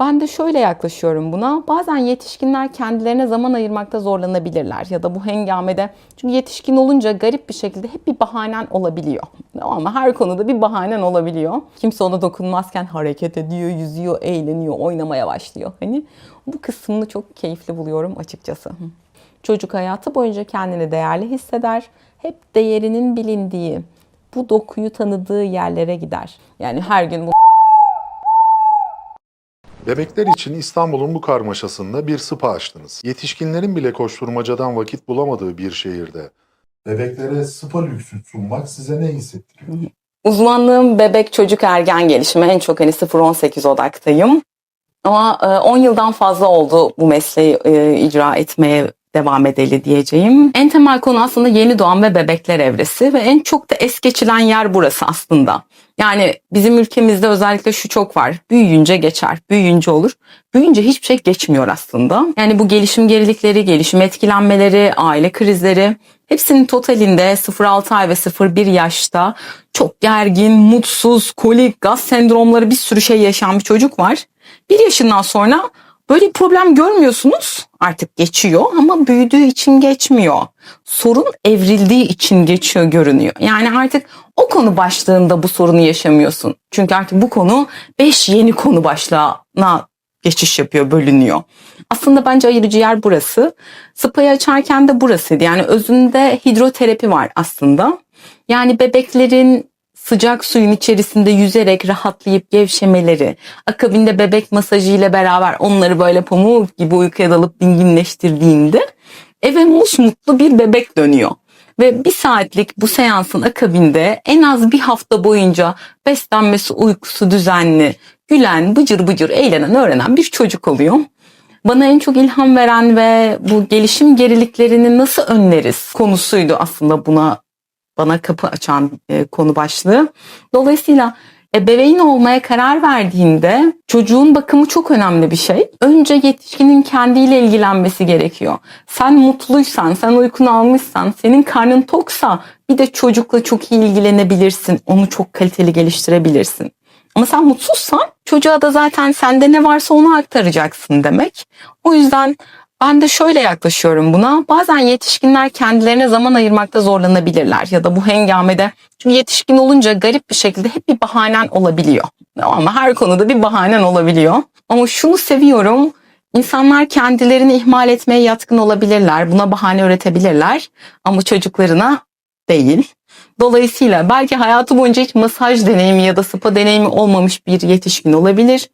Ben de şöyle yaklaşıyorum buna. Bazen yetişkinler kendilerine zaman ayırmakta zorlanabilirler ya da bu hengamede. Çünkü yetişkin olunca garip bir şekilde hep bir bahanen olabiliyor. Ama her konuda bir bahanen olabiliyor. Kimse ona dokunmazken hareket ediyor, yüzüyor, eğleniyor, oynamaya başlıyor. Hani bu kısmını çok keyifli buluyorum açıkçası. Çocuk hayatı boyunca kendini değerli hisseder. Hep değerinin bilindiği, bu dokuyu tanıdığı yerlere gider. Yani her gün bu Bebekler için İstanbul'un bu karmaşasında bir spa açtınız. Yetişkinlerin bile koşturmacadan vakit bulamadığı bir şehirde. Bebeklere spa lüksü sunmak size ne hissettiriyor? Uzmanlığım bebek çocuk ergen gelişimi. En çok hani 0-18 odaktayım. Ama e, 10 yıldan fazla oldu bu mesleği e, icra etmeye devam edeli diyeceğim. En temel konu aslında yeni doğan ve bebekler evresi ve en çok da es geçilen yer burası aslında. Yani bizim ülkemizde özellikle şu çok var. Büyüyünce geçer, büyüyünce olur. Büyüyünce hiçbir şey geçmiyor aslında. Yani bu gelişim gerilikleri, gelişim etkilenmeleri, aile krizleri hepsinin totalinde 0-6 ay ve 0-1 yaşta çok gergin, mutsuz, kolik, gaz sendromları bir sürü şey yaşayan bir çocuk var. Bir yaşından sonra böyle bir problem görmüyorsunuz. Artık geçiyor ama büyüdüğü için geçmiyor. Sorun evrildiği için geçiyor görünüyor. Yani artık o konu başlığında bu sorunu yaşamıyorsun. Çünkü artık bu konu 5 yeni konu başlığına geçiş yapıyor, bölünüyor. Aslında bence ayırıcı yer burası. Spa'yı açarken de burasıydı. Yani özünde hidroterapi var aslında. Yani bebeklerin sıcak suyun içerisinde yüzerek rahatlayıp gevşemeleri, akabinde bebek masajı ile beraber onları böyle pamuk gibi uykuya dalıp dinginleştirdiğinde eve musmutlu bir bebek dönüyor. Ve bir saatlik bu seansın akabinde en az bir hafta boyunca beslenmesi, uykusu düzenli, gülen, bıcır bıcır eğlenen, öğrenen bir çocuk oluyor. Bana en çok ilham veren ve bu gelişim geriliklerini nasıl önleriz konusuydu aslında buna bana kapı açan e, konu başlığı. Dolayısıyla ebeveyn olmaya karar verdiğinde çocuğun bakımı çok önemli bir şey. Önce yetişkinin kendiyle ilgilenmesi gerekiyor. Sen mutluysan, sen uykunu almışsan, senin karnın toksa bir de çocukla çok iyi ilgilenebilirsin. Onu çok kaliteli geliştirebilirsin. Ama sen mutsuzsan çocuğa da zaten sende ne varsa onu aktaracaksın demek. O yüzden ben de şöyle yaklaşıyorum buna. Bazen yetişkinler kendilerine zaman ayırmakta zorlanabilirler ya da bu hengamede. Çünkü yetişkin olunca garip bir şekilde hep bir bahanen olabiliyor. Ama her konuda bir bahanen olabiliyor. Ama şunu seviyorum. İnsanlar kendilerini ihmal etmeye yatkın olabilirler. Buna bahane üretebilirler. Ama çocuklarına değil. Dolayısıyla belki hayatı boyunca hiç masaj deneyimi ya da spa deneyimi olmamış bir yetişkin olabilir.